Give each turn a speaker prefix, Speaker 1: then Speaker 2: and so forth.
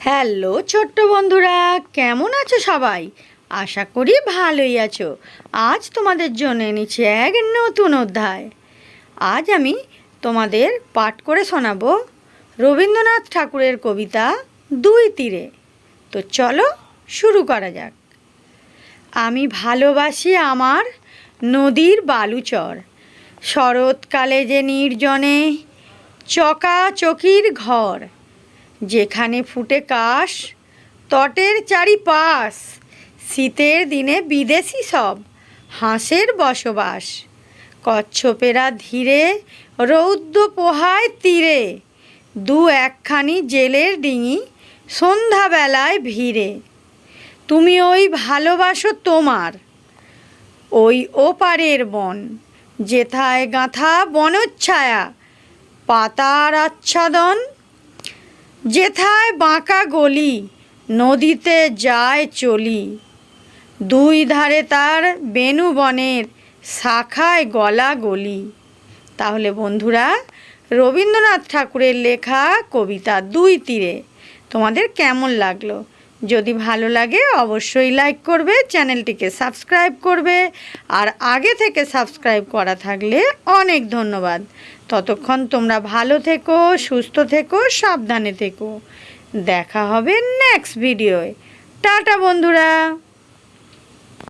Speaker 1: Hello ছোট্ট বন্ধুরা, কেমন আছো সবাই? আশা করি ভালোই আছো। আজ তোমাদের জন্য এনেছি এক নতুন অধ্যায়। আজ আমি তোমাদের পাঠ করে শোনাবো রবীন্দ্রনাথ ঠাকুরের কবিতা দুই তীরে। তো চলো শুরু করা যাক। আমি ভালোবাসি আমার নদীর বালুচর। শরৎকালে যে নির্জনে চকাচকির ঘর। যেখানে ফুটে কাশ, তটের চারিপাশ, শীতের দিনে বিদেশি সব, হাঁসের বসবাস। কচ্ছপেরা ধীরে, রৌদ্র পোহায় তীরে, দু একখানি জেলের ডিঙি সন্ধ্যাবেলায় ভিড়ে। তুমি ওই ভালোবাসো তোমার, ওই ওপারের বন, যেথায় গাঁথা বনচ্ছায়া, পাতার আচ্ছাদন যেথায় বাঁকা গলি, নদীতে যায় চলি। দুই ধারে তার বেনু বনের শাখায় গলা গলি। তাহলে বন্ধুরা, রবীন্দ্রনাথ ঠাকুরের লেখা কবিতা দুই তীরে, তোমাদের কেমন লাগল? যদি ভালো লাগে, অবশ্যই লাইক করবে, চ্যানেলটিকে সাবস্ক্রাইব করবে, আর আগে থেকে সাবস্ক্রাইব করা থাকলে অনেক ধন্যবাদ। ততক্ষণ তোমরা ভালো থেকো, সুস্থ থেকো, সাবধানে থেকো। দেখা হবে নেক্সট ভিডিওয় টাটা বন্ধুরা!